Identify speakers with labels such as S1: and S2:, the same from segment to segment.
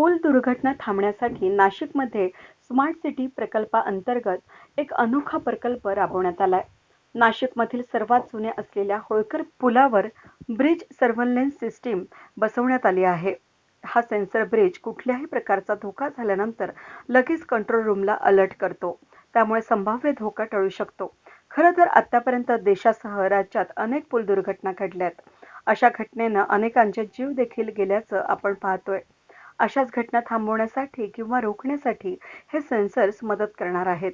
S1: पूल दुर्घटना थांबण्यासाठी नाशिकमध्ये स्मार्ट सिटी प्रकल्पाअंतर्गत एक अनोखा प्रकल्प राबवण्यात आलाय. नाशिकमधील सर्वात जुन्या असलेल्या होळकर पुलावर ब्रिज सर्व्हलन्स सिस्टीम बसवण्यात आली आहे. हा सेन्सर ब्रिज कुठल्याही प्रकारचा धोका झाल्यानंतर लगेच कंट्रोल रूमला अलर्ट करतो. त्यामुळे संभाव्य धोका टळू शकतो. खरं तर आतापर्यंत देशासह राज्यात अनेक पूल दुर्घटना घडल्यात. अशा घटनेनं अनेकांचे जीव देखील गेल्याचं आपण पाहतोय. अशाच घटना थांबवण्यासाठी किंवा रोखण्यासाठी हे सेन्सर्स मदत करणार आहेत.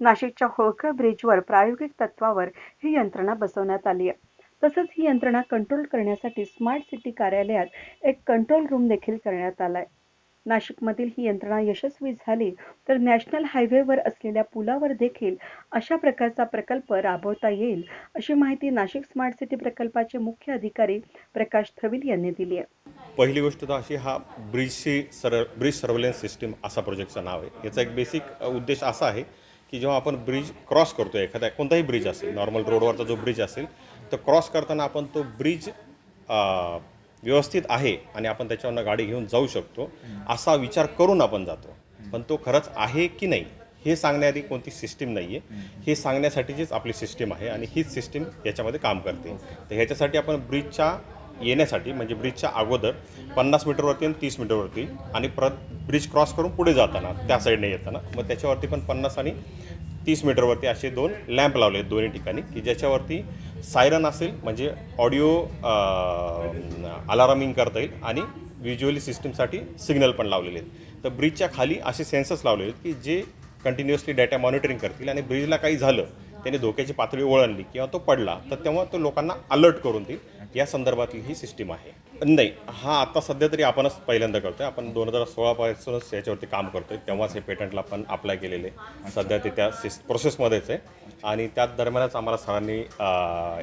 S1: नाशिकच्या होळकर ब्रिजवर प्रायोगिक तत्वावर ही यंत्रणा बसवण्यात आली आहे. तसंच ही यंत्रणा कंट्रोल करण्यासाठी स्मार्ट सिटी कार्यालयात एक कंट्रोल रूम देखील करण्यात आलाय. नाशिकमधील ही यंत्रणा यशस्वी झाली तर नॅशनल हायवेवर असलेल्या पुलावर देखील अशा प्रकारचा प्रकल्प राबवता येईल अशी माहिती नाशिक स्मार्ट सिटी प्रकल्पाचे मुख्य अधिकारी प्रकाश थविल यांनी दिली आहे.
S2: पहिली गोष्ट तर अशी हा ब्रिजची सर ब्रिज सर्व्हलन्स सिस्टीम असा प्रोजेक्टचं नाव आहे. याचा एक बेसिक उद्देश असा आहे की जेव्हा आपण ब्रिज क्रॉस करतो एखाद्या कोणताही ब्रिज असेल नॉर्मल रोडवरचा जो ब्रिज असेल तर क्रॉस करताना आपण तो ब्रिज व्यवस्थित आहे आणि आपण त्याच्यावरनं गाडी घेऊन जाऊ शकतो असा विचार करून आपण जातो. पण तो खरंच आहे की नाही हे सांगण्याआधी कोणती सिस्टीम नाही आहे हे सांगण्यासाठीचीच आपली सिस्टीम आहे आणि हीच सिस्टीम याच्यामध्ये काम करते. तर ह्याच्यासाठी आपण ब्रिजच्या येण्यासाठी म्हणजे ब्रिजच्या अगोदर पन्नास मीटरवरती आणि तीस मीटरवरती आणि परत ब्रिज क्रॉस करून पुढे जाताना त्या साईडने येताना मग त्याच्यावरती पण पन्नास आणि तीस मीटरवरती असे दोन लॅम्प लावले आहेत दोन्ही ठिकाणी की ज्याच्यावरती सायरन असेल म्हणजे ऑडिओ अलारामिंग करता येईल आणि व्हिज्युअली सिस्टीमसाठी सिग्नल पण लावलेले आहेत. तर ब्रिजच्या खाली असे सेन्सर्स लावलेले आहेत की जे कंटिन्युअसली डेटा मॉनिटरिंग करतील आणि ब्रिजला काही झालं त्याने धोक्याची पातळी ओळणली किंवा तो पडला तर तेव्हा तो लोकांना अलर्ट करून देईल. या संदर्भातली ही सिस्टीम आहे. नाही हा आता सध्या तरी आपणच पहिल्यांदा करतोय. आपण दोन हजार सोळापासूनच याच्यावरती काम करतोय. तेव्हाच हे पेटंटला पण अप्लाय केलेले. सध्या ते त्या सिस प्रोसेसमध्येच आहे. आणि त्याच दरम्यानच आम्हाला सरांनी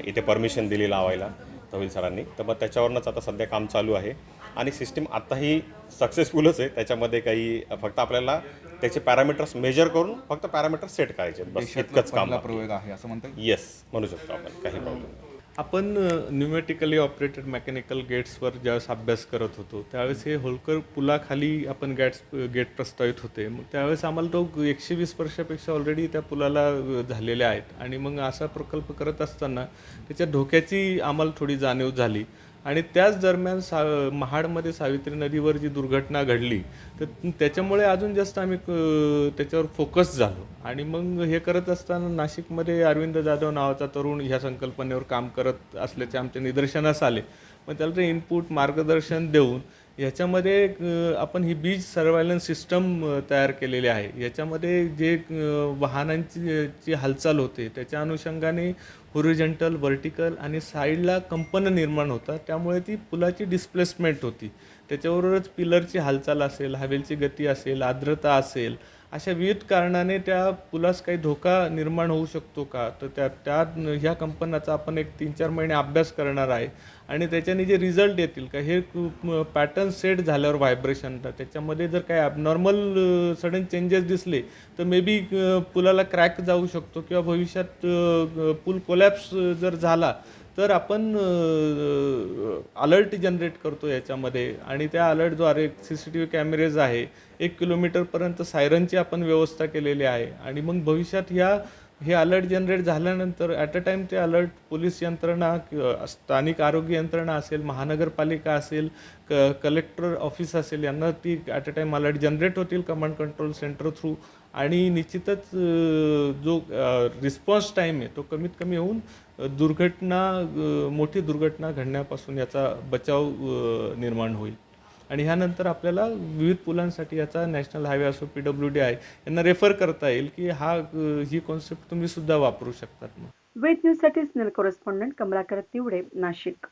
S2: इथे परमिशन दिली लावायला तविल सरांनी. तर मग त्याच्यावरूनच आता सध्या काम चालू आहे. आणि सिस्टीम आत्ताही सक्सेसफुलच आहे. त्याच्यामध्ये काही फक्त आपल्याला त्याचे पॅरामीटर्स मेजर करून फक्त पॅरामीटर्स सेट करायचे. बस इतकंच काम
S3: प्रयोग आहे असं म्हणता येईल?
S2: येस म्हणू शकतो आपण. काही प्रॉब्लेम नाही.
S4: आपण न्यूमॅटिकली ऑपरेटेड मेकॅनिकल गेट्सवर ज्यावेळेस अभ्यास करत होतो त्यावेळेस हे होलकर पुलाखाली आपण गॅट्स गेट प्रस्तावित होते. मग त्यावेळेस आम्हाला तो एकशे वीस वर्षापेक्षा ऑलरेडी त्या पुलाला झालेल्या आहेत. आणि मग असा प्रकल्प करत असताना त्याच्या धोक्याची आम्हाला थोडी जाणीव झाली. आणि त्याच दरम्यान सा महाडमध्ये सावित्री नदीवर जी दुर्घटना घडली तर त्याच्यामुळे अजून जास्त आम्ही त्याच्यावर फोकस झालो. आणि मग हे करत असताना नाशिकमध्ये अरविंद जाधव नावाचा तरुण ह्या संकल्पनेवर काम करत असल्याचे आमच्या निदर्शनास आले. मग त्याला ते इनपुट मार्गदर्शन देऊन ह्याच्यामध्ये आपण ही बीज सर्व्हायलन्स सिस्टम तयार केलेली आहे. याच्यामध्ये जे वाहनांची ची हालचाल होते त्याच्या अनुषंगाने होरिजेंटल व्हर्टिकल आणि साईडला कंपन निर्माण होतात. त्यामुळे ती पुलाची डिस्प्लेसमेंट होती. त्याच्याबरोबरच पिलरची हालचाल असेल हवेलची गती असेल आर्द्रता असेल अशा विविध कारणाने त्या पुलास काही धोका निर्माण होऊ शकतो का? तर त्या त्या ह्या कंपनाचा आपण एक तीन चार महिने अभ्यास करणार आहे. आणि त्याच्याने जे रिझल्ट येतील का हे पॅटर्न सेट झाल्यावर व्हायब्रेशन त्याच्यामध्ये जर काही ॲबनॉर्मल सडन चेंजेस दिसले तर मे बी पुलाला क्रॅक जाऊ शकतो किंवा भविष्यात पूल कोलॅप्स जर झाला तर आपण अलर्ट जनरेट करतो याच्यामध्ये. आणि त्या अलर्टद्वारे C C T V cameras आहे एक किलोमीटरपर्यंत सायरनची आपण व्यवस्था केलेली आहे. आणि मग भविष्यात ह्या हे अलर्ट जनरेट झाल्यानंतर ॲट अ टाईम ते अलर्ट पोलीस यंत्रणा किंवा स्थानिक आरोग्य यंत्रणा असेल महानगरपालिका असेल क कलेक्टर ऑफिस असेल यांना ती at a time alert generate होतील कमांड कंट्रोल सेंटर थ्रू आणि निश्चितच जो रिस्पॉन्स टाईम आहे तो कमीत कमी होऊन दुर्घटना मोठी दुर्घटना घडण्यापासून याचा बचाव निर्माण होईल. आणि ह्यानंतर आपल्याला विविध पुलांसाठी याचा नॅशनल हायवे असो पी डब्ल्यू डी आय यांना रेफर करता येईल की हा ही कॉन्सेप्ट तुम्ही सुद्धा वापरू शकतात मग.
S1: वेद न्यूजसाठी सिनियर कॉरेस्पॉन्डंट कमलाकर तिवडे नाशिक.